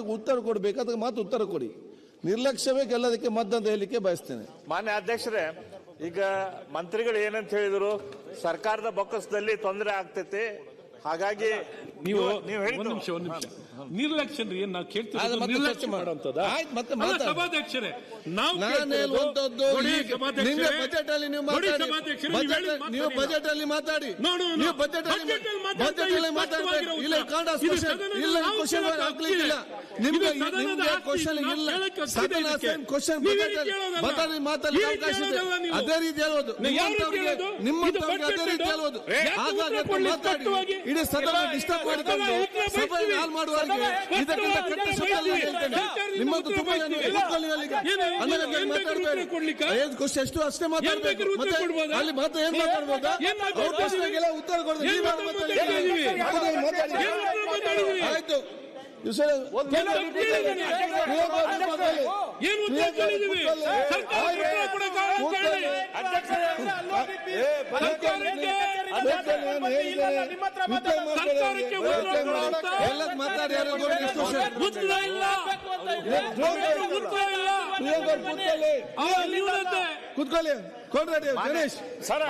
ಉತ್ತರ ಕೊಡಬೇಕು, ಅದಕ್ಕೆ ಮಾತು ಉತ್ತರ ಕೊಡಿ. ನಿರ್ಲಕ್ಷ್ಯವೇ ಗೆಲ್ಲೋದಕ್ಕೆ ಮದ್ದಂತ ಹೇಳಲಿಕ್ಕೆ ಬಯಸ್ತೇನೆ. ಮಾನ್ಯ ಅಧ್ಯಕ್ಷರೇ, ಈಗ ಮಂತ್ರಿಗಳು ಏನಂತ ಹೇಳಿದ್ರು, ಸರ್ಕಾರದ ಬೊಕ್ಕಸದಲ್ಲಿ ತೊಂದರೆ ಆಗ್ತೈತಿ ಹಾಗಾಗಿ ನೀವು ನೀವು ಒಂದ್ ನಿಮಿಷ ಒಂದು ನಿಮಿಷ ನಿರ್ಲಕ್ಷ್ಯ ಅಂದ್ರೆ ಏನ್ ನಾವು ಕೇಳ್ತೀವಿ ನಿರ್ಲಕ್ಷ್ಯ. ಮಾಡೋಂಥದ್ದಾ? ಅಲ್ಲ, ಸಭಾಧ್ಯಕ್ಷರೇ ನಾವು ಬಜೆಟ್ ಅಲ್ಲಿ ನೀವು ನೀವು ಮಾತಾಡಿ. ಬಜೆಟ್ ಅಲ್ಲಿ ಮಾತಾಡಿ. ನೀವು ಬಜೆಟ್ ಅಲ್ಲಿ ಬಜೆಟ್ ಅಲ್ಲಿ ಅಲ್ಲಿ ಮಾತಾಡ್ಬೇಕು ಇಲ್ಲ. ಕಾಂಗ್ರೆಸ್ ಇಲ್ಲ ನಾವು ಕ್ವಶನ್ ಕೇಳೋದು ನಿಮ್ಗೆ ನಿಮ್ಗೆ ಕ್ವಶನ್ ಇಲ್ಲ ಸದನ ಇದಕ್ಕೆ. Question budget ಕೇಳೋದಲ್ಲ. ಬಜೆಟ್ ಅವಕಾಶ ಇದೆ ಅದೇ ರೀತಿ ಹೇಳೋದು ನಿಮ್ಮಂತವ್ರಿಗೆ ಅದೇ ರೀತಿ? ಹೇಳೋದು ಕೊಡ್ಲಿಕ್ಕೆ ಮಾತಾಡಿ? ಇಡೀ ಸದನ ಡಿಸ್ಟರ್ಬ್ ಮಾಡಿಕೊಂಡು ಸಭೆ ಹಾಲ್ ಮಾಡುವವರಿಗೆ ಇದಕ್ಕಿಂತ ಕೆಟ್ಟ. ಸುತ್ತಲ್ಲ ಹೇಳ್ತೇನೆ ಸರ್ಕಾರದಿಂದ ತುಂಬಾ. ನೀವು ಅಲ್ಲಿಗೆ. ಏನು, ಖುಷಿ? ಎಷ್ಟು ಅಷ್ಟೇ ಮಾತಾಡ್ಬೇಕು. ಮತ್ತೆ ಅಲ್ಲಿ ಮಾತ್ರ ಏನ್ ಮಾತಾಡ್ಬೋದಾ? ಅವ್ರ ಪ್ರಶ್ನೆಗೆಲ್ಲ ಉತ್ತರ ಕೊಡೋದು. ನೀವು? ಆಯ್ತು. ಏನು ಕೂತ್ಕೊಳ್ಳಿ. ಗಣೇಶ್. ಸರ್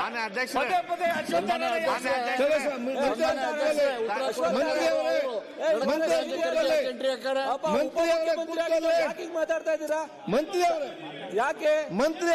ಮಂತ್ರಿ ಅವರೇ, ಮಾತಾಡ್ತಾ ಇದ್ದೀರಾ? ಮಂತ್ರಿ ಅವರೇ. ಯಾಕೆ? ಮಂತ್ರಿ